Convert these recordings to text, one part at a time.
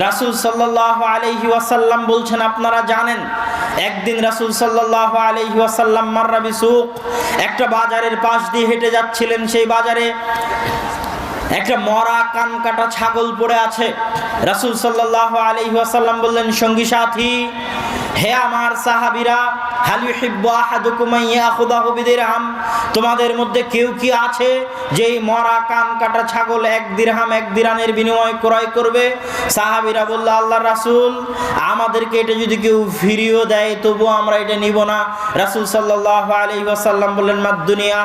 রাসুল সাল্লাহ আলহি ওয়াসাল্লাম বলছেন, আপনারা জানেন, একদিন রাসুল সাল্লাহ আলহি ওয়াসাল্লাম মার্রাবি সুক একটা বাজারের পাশ দিয়ে হেঁটে যাচ্ছিলেন, সেই বাজারে একটা মরা কান কাটা ছাগল পড়ে আছে। রাসুল সাল্লাহ আলহি ওয়াসাল্লাম বললেন, সঙ্গী সাথী, হে আমার সাহাবিরা তোমাদের মধ্যে কেউ কি আছে যে মরা কান কাটা ছাগল এক দিরহাম, এক দিরানের বিনিময় ক্রয় করবে? সাহাবিরা বলল আল্লাহ রাসুল, আমাদেরকে এটা যদি কেউ ফিরিয়েও দেয়, তবুও আমরা এটা নিব না। রাসুল সাল্লাহ আলী ওয়াসাল্লাম বললেন মাদ্দুনিয়া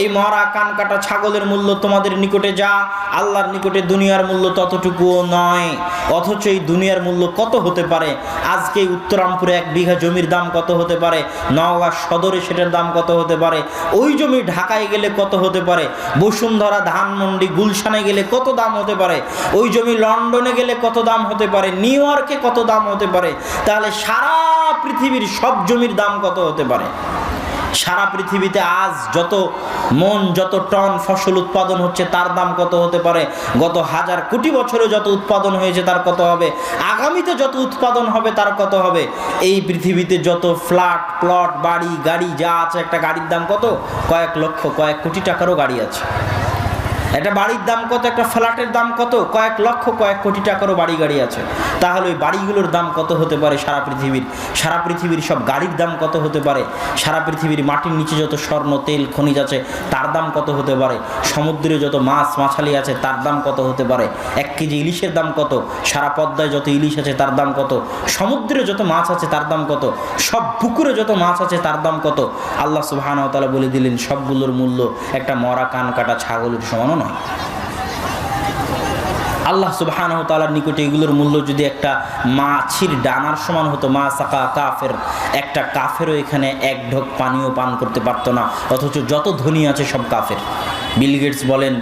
এই মরা কান কাটা ছাগলের মূল্য তোমাদের নিকটে যা, আল্লাহর নিকটে দুনিয়ার মূল্য ততটুকুও নয়। অথচ এই দুনিয়ার মূল্য কত হতে পারে? আজকে উত্তরামপুরে এক বিঘা জমির দাম কত হতে পারে? নওগাঁ সদরে সেটার দাম কত হতে পারে? ওই জমি ঢাকায় গেলে কত হতে পারে? বসুন্ধরা, ধানমন্ডি, গুলশানে গেলে কত দাম হতে পারে? ওই জমি লন্ডনে গেলে কত দাম হতে পারে? নিউ ইয়র্কে কত দাম হতে পারে? তাহলে সারা পৃথিবীর সব জমির দাম কত হতে পারে? সারা পৃথিবীতে আজ যত মন, যত টন ফসল উৎপাদন হচ্ছে, তার দাম কত হতে পারে? গত হাজার কোটি বছরে যত উৎপাদন হয়েছে, তার কত হবে? আগামীতে যত উৎপাদন হবে, তার কত হবে? এই পৃথিবীতে যত ফ্ল্যাট, প্লট, বাড়ি, গাড়ি, যা আছে, একটা গাড়ির দাম কত? কয়েক লক্ষ, কয়েক কোটি টাকারও গাড়ি আছে। একটা বাড়ির দাম কত? একটা ফ্ল্যাটের দাম কত? কয়েক লক্ষ, কয়েক কোটি টাকারও বাড়ি গাড়ি আছে। তাহলে ওই বাড়িগুলোর দাম কত হতে পারে সারা পৃথিবীর? সারা পৃথিবীর সব গাড়ির দাম কত হতে পারে? সারা পৃথিবীর মাটির নিচে যত স্বর্ণ, তেল, খনিজ আছে, তার দাম কত হতে পারে? সমুদ্রে যত মাছ, মাছালি আছে, তার দাম কত হতে পারে? এক কেজি ইলিশের দাম কত? সারা পদ্মায় যত ইলিশ আছে, তার দাম কত? সমুদ্রে যত মাছ আছে, তার দাম কত? সব পুকুরে যত মাছ আছে, তার দাম কত? আল্লাহ সুবাহানতালা বলে দিলেন, সবগুলোর মূল্য একটা মরা কান কাটা ছাগলের সমানও নয় আল্লাহ সুবাহানহ তালার নিকটে এগুলোর মূল্য যদি একটা মাছির ডানার সমান হতো, মা সাকা কাফের, একটা কাফেরও এখানে এক ঢোক পানিও পান করতে পারতো না। অথচ যত ধনী আছে সব কাফের। বিল গেটস বলেন,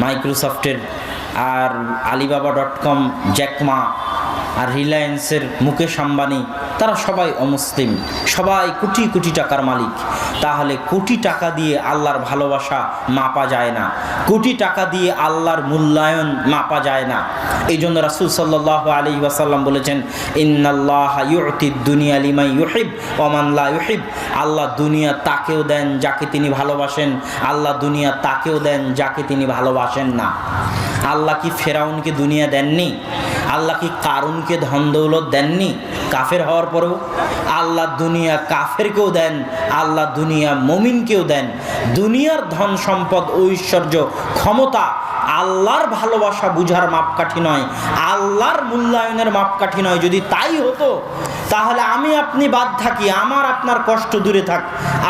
মাইক্রোসফটের আর Alibaba dot com, Jack Ma আর রিলায়েন্সের মুকেশ আম্বানি, তারা সবাই অমুসলিম। সবাই কোটি কোটি টাকার মালিক। তাহলে কোটি টাকা দিয়ে আল্লাহর ভালোবাসা মাপা যায় না। কোটি টাকা দিয়ে আল্লাহর মূল্যায়ন মাপা যায় না। এই জন্য রাসুল সাল্লাহ আলী ওয়াসাল্লাম বলেছেন, ইন্নাল্লাহ ইউতি দুনিয়া লিমাই আল্লাহ দুনিয়া তাকেও দেন যাকে তিনি ভালোবাসেন, আল্লাহ দুনিয়া তাকেও দেন যাকে তিনি ভালোবাসেন না। আল্লাহ কি ফেরাউনকে দুনিয়া দেননি? আল্লাহ কি কারুনকে ধন দৌলত দেননি? কাফের হওয়ার পরেও? আল্লাহ দুনিয়া কাফেরকেও দেন, আল্লাহ দুনিয়া মমিনকেও দেন। দুনিয়ার ধন সম্পদ, ঐশ্বর্য, ক্ষমতা আল্লাহর ভালোবাসা বুঝার মাপকাঠি নয়, আল্লাহর মূল্যায়নের মাপকাঠি নয়। যদি তাই হতো তাহলে আমি আপনি বাদ থাকি, আমার আপনার কষ্ট দূরে থাক।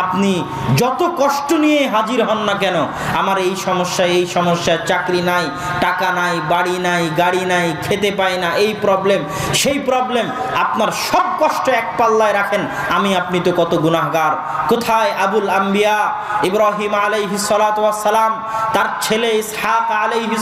আপনি যত কষ্ট নিয়ে হাজির হন না কেন, আমার এই সমস্যা এই সমস্যা, চাকরি নাই, টাকা নাই, বাড়ি নাই, গাড়ি নাই, খেতে পায় না, এই প্রবলেম সেই প্রবলেম আপনার সব কষ্ট এক পাল্লায় রাখেন, আমি আপনি তো কত গুনাহগার। কোথায় আবুল আম্বিয়া ইব্রাহিম আলাইহি সালাম তার ছেলে ইসহাক আলাইহি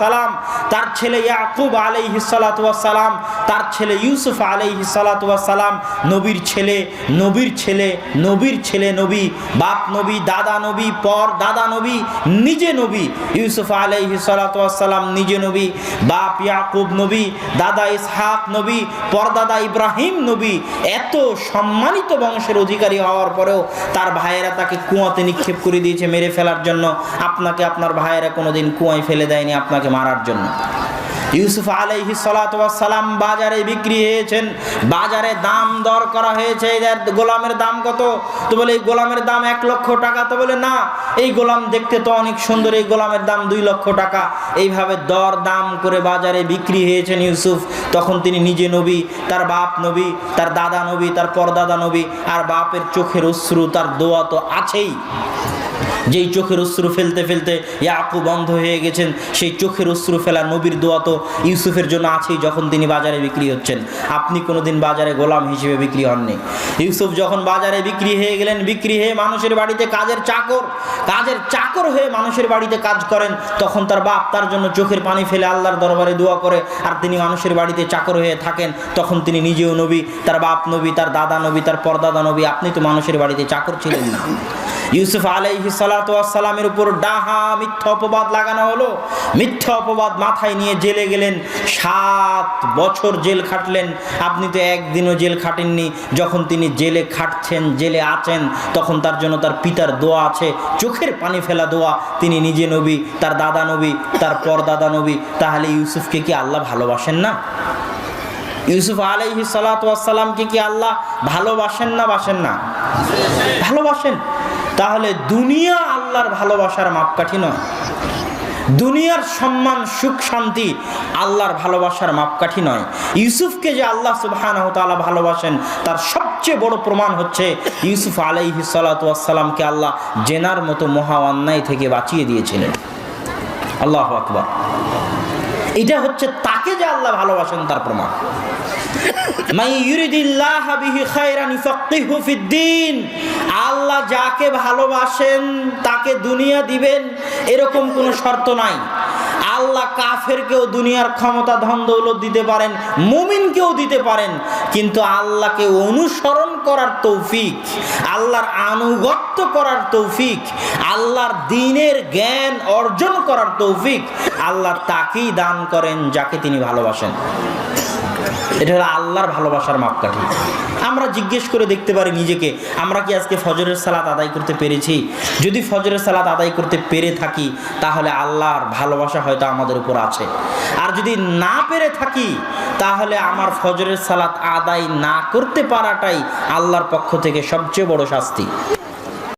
সালাম তার ছেলে ইয়াকুব আলাইহি সালাম তার ছেলে ইউসুফ আলাইহি সালাম নবীর ছেলে নবীর ছেলে নবীর ছেলে নবী, বাপ নবী, দাদা নবী, পর দাদা নবী, নিজে নবী, ইউসুফ আলাইহি সালাম নিজে নবী, বাপ ইয়াকুব নবী, দাদা ইসহাক নবী, পরদাদা ইব্রাহিম নবী, এত সম্মানিত বংশের অধিকারী হওয়ার পরেও তার ভাইয়েরা তাকে কুয়াতে নিক্ষেপ করে দিয়েছে মেরে ফেলার জন্য। আপনাকে আপনার ভাইয়েরা কোনোদিন কুয়ায় ফেলে দেয়নি আপনাকে মারার জন্য। ইউসুফ আলাইহি সালাম বাজারে বিক্রি হয়েছেন। বাজারে দাম দর করা হয়েছে। এদের গোলামের দাম কত? তো বলে, এই গোলামের দাম এক লক্ষ টাকা। তো বলে, না, এই গোলাম দেখতে তো অনেক সুন্দর। এই গোলামের দাম দুই লক্ষ টাকা। এইভাবে দর দাম করে বাজারে বিক্রি হয়েছেন ইউসুফ। তখন তিনি নিজে নবী, তার বাপ নবী, তার দাদা নবী, তার পরদাদা নবী, আর বাপের চোখের অশ্রু, তার দোয়া তো আছেই। যেই চোখের অশ্রু ফেলতে ফেলতে ইয়াকু বন্ধ হয়ে গেছেন, সেই চোখের অশ্রু ফেলা নবীর দোয়া তো ইউসুফের জন্য আছেই যখন তিনি বাজারে বিক্রি হচ্ছেন। আপনি কোনোদিন বাজারে গোলাম হিসেবে বিক্রি হননি। ইউসুফ যখন বাজারে বিক্রি হয়ে গেলেন, বিক্রি হয়ে মানুষের বাড়িতে কাজের চাকর কাজের চাকর হয়ে মানুষের বাড়িতে কাজ করেন, তখন তার বাপ তার জন্য চোখের পানি ফেলে আল্লাহর দরবারে দোয়া করে, আর তিনি মানুষের বাড়িতে চাকর হয়ে থাকেন, তখন তিনি নিজেও নবী, তার বাপ নবী, তার দাদা নবী, তার পরদাদা নবী, আপনি তো মানুষের বাড়িতে চাকর ছিলেন না। ইউসুফ আলাইহি সালামের উপর ডাহা মিথ্যা অপবাদ লাগানো হলো। মিথ্যা অপবাদ মাথায় নিয়ে জেলে গেলেন, সাত বছর জেল খাটলেন। আপনি তো একদিনও জেল খাটেননি। যখন তিনি জেলে খাটছেন, জেলে আছেন, তখন তার জন্য তার পিতার দোয়া আছে। চোখের পানি ফেলা দোয়া। তিনি নিজে নবী, তার দাদা নবী, তার পরদাদা নবী। তাহলে ইউসুফকে কি আল্লাহ ভালোবাসেন না? ইউসুফ আলাইহি সালাতামকে কি আল্লাহ ভালোবাসেন না বাসেন না? ভালোবাসেন। তাহলে দুনিয়া আল্লাহর ভালোবাসার মাপকাঠি নয়। দুনিয়ার সম্মান, সুখ, শান্তি আল্লাহর ভালোবাসার মাপকাঠি নয়। ইউসুফকে যে আল্লাহ সুবহানাহু ভালোবাসেন, তার সবচেয়ে বড় প্রমাণ হচ্ছে ইউসুফ আলাইহি সালাতামকে আল্লাহ জেনার মতো মহা অন্যায় থেকে বাঁচিয়ে দিয়েছিলেন। আল্লাহ আকবার। এটা হচ্ছে তাকে যে আল্লাহ ভালোবাসেন, তার প্রমাণ। মাই ইউরিদিল্লাহ বিহি খায়রান ইফাক্কিহু ফিদ্দিন আল্লাহ যাকে ভালোবাসেন, তাকে দুনিয়া দিবেন, এরকম কোনো শর্ত নাই। আল্লাহ কাফেরকেও দুনিয়ার ক্ষমতা ধন দৌলত দিতে পারেন, মুমিনকেও দিতে পারেন, কিন্তু আল্লাহকে অনুসরণ করার তৌফিক, আল্লাহর আনুগত্য করার তৌফিক, আল্লাহর দিনের জ্ঞান অর্জন করার তৌফিক, আল্লাহ তাকেই দান করেন যাকে তিনি ভালোবাসেন। এটা হলো আল্লাহর ভালোবাসার মাপকাঠি। আমরা জিজ্ঞেস করে দেখতে পারি নিজেকে, আমরা কি আজকে ফজরের সালাত আদায় করতে পেরেছি? যদি ফজরের সালাত আদায় করতে পেরে থাকি, তাহলে আল্লাহর ভালোবাসা হয়তো আমাদের উপর আছে। আর যদি না পেরে থাকি, তাহলে আমার ফজরের সালাত আদায় না করতে পারাটাই আল্লাহর পক্ষ থেকে সবচেয়ে বড় শাস্তি।